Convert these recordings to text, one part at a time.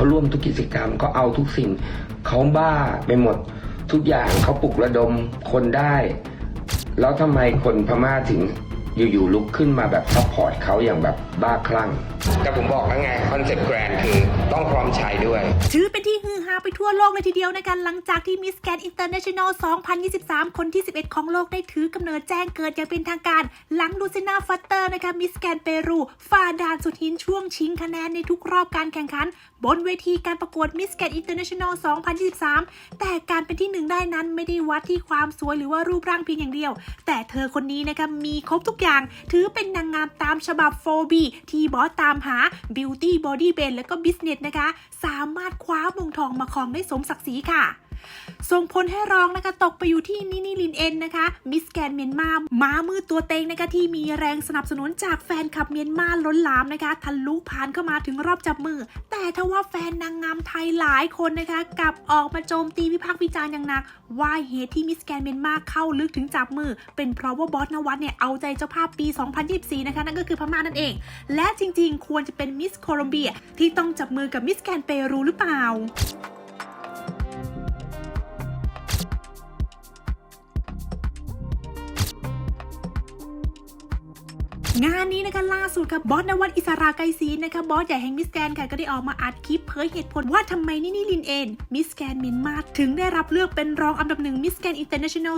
เขาร่วมทุกกิจกรรมเขาเอาทุกสิ่ง เขาบ้าไปหมดทุกอย่างเขาปลุกระดมคนได้ แล้วทำไมคนพม่าถึงอยู่ๆลุกขึ้นมาแบบซัพพอร์ตเขาอย่างแบบบ้าคลั่ง แต่ผมบอกแล้วไงคอนเซ็ปต์แกรนคือต้องพร้อมใช้ด้วย ถือเป็นที่ฮือฮาไปทั่วโลกเลยทีเดียวนะคะหลังจากที่มิสแกนอินเตอร์เนชั่นแนล 2023 คนที่ 11 ของโลกได้ถือกำเนิดแจ้งเกิดอย่างเป็นทางการ หลังลูซินาฟัตเตอร์นะคะมิสแกนเปรูฝ่าด่านสุดหินช่วงชิงคะแนนในทุกรอบการแข่งขัน บนเวทีการประกวดมิสแกนอินเตอร์เนชั่นแนล2023 แต่การเป็นที่หนึ่งได้นั้นไม่ได้วัดที่ความสวยหรือว่ารูปร่างเพียงอย่างเดียว แต่เธอคนนี้นะคะมีครบทุกอย่าง ถือเป็นนางงามตามฉบับ 4B ที่บอสตามหา Beauty Body b a n d และก็ Business นะคะ สามารถคว้ามงทองมาครองได้สมศักดิ์ศรีค่ะส่งผลให้รองนะคะตกไปอยู่ที่นินิลินเอ็นนะคะมิสแกนเมียนมาม้ามือตัวเต็งนะคะที่มีแรงสนับสนุนจากแฟนคลับเมียนมาล้นหลามนะคะทะลุผ่านเข้ามาถึงรอบจับมือ แต่ทว่าแฟนนางงามไทยหลายคนนะคะกลับออกมาโจมตีวิพากษ์วิจารณ์อย่างหนัก ว่าเหตุที่มิสแกนเมียนมาเข้าลึกถึงจับมือ เป็นเพราะว่าบอสนวัตเนี่ยเอาใจเจ้าภาพปี 2024 นะคะ นั่นก็คือพม่านั่นเอง และจริงๆ ควรจะเป็นมิสโคลอมเบียที่ต้องจับมือกับมิสแกนเปรูหรือเปล่า งานนี้นะคะล่าสุดค่ะบอสนวัตอิสราไกรศีนะคะบอสใหญ่แห่งมิสแกนค่ะก็ได้ออกมาอัดคลิปเผยเหตุผลว่าทำไมนี่นี่ลินเอ็นมิสแกนเมียนมาถึงได้รับเลือกเป็นรองอันดับหนึ่งมิสแกนอินเตอร์เนชั่นแนล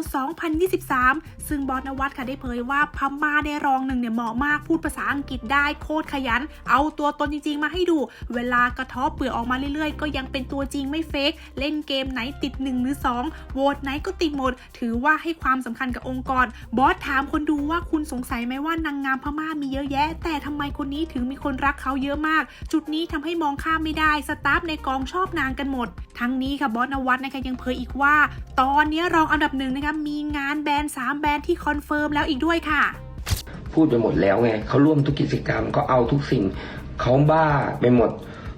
2023 ซึ่งบอสนวัตค่ะได้เผยว่าพม่าได้รองหนึ่งเนี่ยเหมาะมากพูดภาษาอังกฤษได้โคตรขยัน เอาตัวตนจริง ๆ มาให้ดู เวลากระทาะเปลือกออกมาเรื่อยๆ ก็ยังเป็นตัวจริงไม่เฟกเล่นเกมไหนติด1หรือ2โหวตไหนก็ติดหมดถือว่าให้ความสำคัญกับองค์กรบอสถามคนดูว่าคุณสงสัยไหมว่านางงามพม่ามีเยอะแยะ แต่ทำไมคนนี้ถึงมีคนรักเขาเยอะมาก จุดนี้ทำให้มองข้ามไม่ได้สตาฟในกองชอบนางกันหมด ทั้งนี้ค่ะบอสนวัตนะคะยังเผยอีกว่า ตอนนี้รองอันดับหนึ่งนะคะมีงานแบรนด์3แบรนด์ที่คอนเฟิร์มแล้วอีกด้วยค่ะ พูดไปหมดแล้วไงเขาร่วมทุกกิจกรรมเขาเอาทุกสิ่งเขาบ้าไปหมด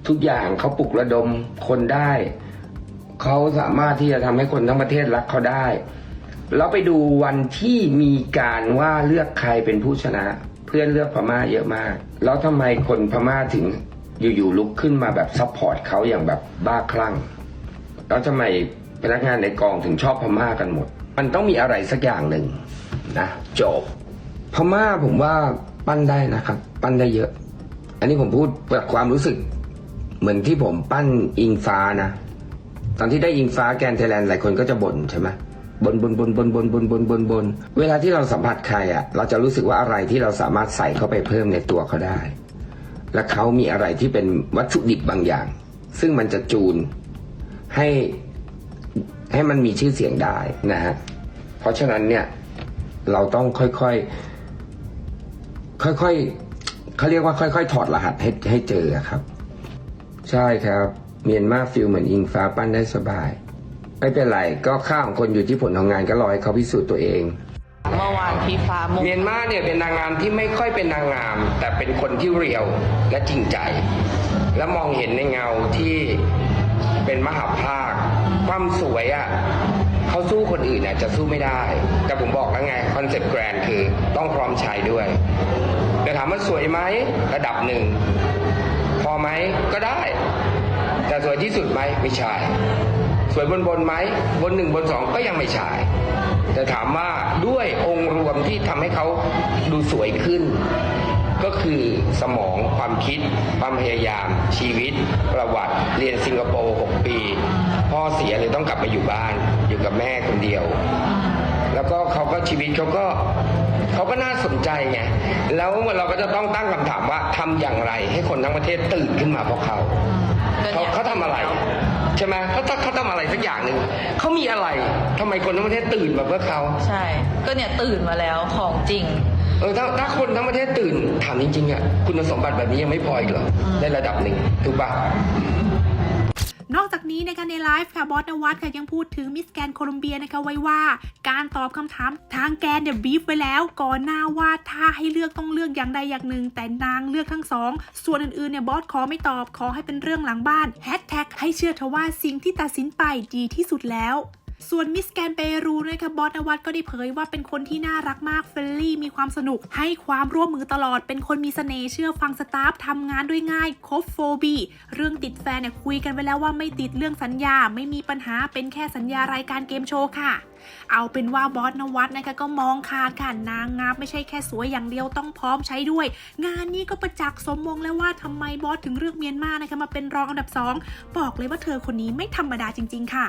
ทุกอย่างเขาปลุกระดมคนได้เขาสามารถที่จะทำให้คนทั้งประเทศรักเขาได้ แล้วไปดูวันที่มีการว่าเลือกใครเป็นผู้ชนะ พื่อนเลือกพม่าเยอะมาก แล้วทำไมคนพม่าถึงอยู่ๆลุกขึ้นมาแบบซัพพอร์ตเขาอย่างแบบบ้าคลั่ง แล้วทำไมพนักงานในกองถึงชอบพม่ากันหมด มันต้องมีอะไรสักอย่างหนึ่งนะจบ พม่าผมว่าปั้นได้นะครับ ปั้นได้เยอะ อันนี้ผมพูดจากความรู้สึก เหมือนที่ผมปั้นอิงฟ้านะ ตอนที่ได้อิงฟ้าแกนด์ไทแลนด์หลายคนก็จะบ่นใช่ไหม บนบนบนบนบนบนบนบนบนเวลาที่เราสัมผัสใครอะ เราจะรู้สึกว่าอะไรที่เราสามารถใส่เข้าไปเพิ่มในตัวเขาได้ และเขามีอะไรที่เป็นวัตถุดิบบางอย่าง ซึ่งมันจะจูนให้ให้มันมีชื่อเสียงได้นะฮะเพราะฉะนั้นเนี่ย เราต้องค่อยๆค่อยๆเขาเรียกว่าค่อยๆ ถอดรหัสให้ให้เจอครับ ใช่ครับ เมียนมาฟิลเหมือนอิงฟ้าปั้นได้สบาย ไม่เป็นไรก็ค่าของคนอยู่ที่ผลของงานก็รอให้เขาพิสูจน์ตัวเอง เมื่อวานพี่ฟ้ามุกเมียนมาเนี่ยเป็นนางงามที่ไม่ค่อยเป็นนางงาม แต่เป็นคนที่เรียวและจริงใจ และมองเห็นในเงาที่เป็นมหาภาค ความสวยอะ่ะเขาสู้คนอื่นเนี่ยจะสู้ไม่ได้ แต่ผมบอกแล้วไงคอนเซ็ปต์แกรนคือต้องพร้อมใช้ด้วย แต่ถามว่าสวยไหมระดับหนึ่ง พอไหมก็ได้ แต่สวยที่สุดไหมไม่ใช่ สวยบนบนไหมบนหนึ่งบนสองก็ยังไม่ใช่แต่ถามว่าด้วยองค์รวมที่ทำให้เขาดูสวยขึ้น ก็คือสมองความคิด ความพยายาม ชีวิต ประวัติเรียนสิงคโปร์ 6 ปี พ่อเสียเลยต้องกลับมาอยู่บ้าน อยู่กับแม่คนเดียว แล้วก็เขาก็ชีวิตเขาก็เขาก็น่าสนใจไง แล้วเราก็จะต้องตั้งคำถามว่าทำอย่างไร ให้คนทั้งประเทศตื่นขึ้นมาเพราะเขา เขาเขาทำอะไร ใช่ไหมเขาเขาเขาทำอะไรสักอย่างหนึ่งเขามีอะไรทำไมคนทั้งประเทศตื่นมาเพื่อเขาใช่ ก็เนี่ยตื่นมาแล้วของจริงเออถ้าถ้าคนทั้งประเทศตื่นถามจริงๆอะคุณสมบัติแบบนี้ยังไม่พออีกเหรอในระดับหนึ่งถูกปะ นอกจากนี้นะคะในไลฟ์ค่ะบอสนวัตค่ะยังพูดถึงมิสแกนโคลอมเบียนะคะไว้ว่า การตอบคำถามทางแกนเนี่ยบีฟไว้แล้ว ก่อนหน้าว่าถ้าให้เลือกต้องเลือกอย่างใดอย่างหนึ่ง แต่นางเลือกทั้งสองส่วนอื่นๆเนี่ยบอสขอไม่ตอบขอให้เป็นเรื่องหลังบ้านแฮชแท็กให้เชื่อเถอะว่าสิ่งที่ตัดสินไปดีที่สุดแล้ว ส่วนมิสแกนเปรูนะคะบอสนวัตก็ได้เผยว่าเป็นคนที่น่ารักมากเฟรนลี่มีความสนุก ให้ความร่วมมือตลอด เป็นคนมีเสน่ห์เชื่อฟังสตาฟทำงานด้วยง่ายคบโฟบีเรื่องติดแฟนเนี่ยคุยกันไว้แล้วว่าไม่ติดเรื่องสัญญา ไม่มีปัญหาเป็นแค่สัญญารายการเกมโชว์ค่ะ เอาเป็นว่าบอสนวัตนะคะก็มองขาดค่ะนางงามไม่ใช่แค่สวยอย่างเดียวต้องพร้อมใช้ด้วย งานนี้ก็ประจักษ์สมมงแล้วว่าทำไมบอสถึงเลือกเมียนมานะคะมาเป็นรองอันดับสองบอกเลยว่าเธอคนนี้ไม่ธรรมดาจริง ๆ ค่ะ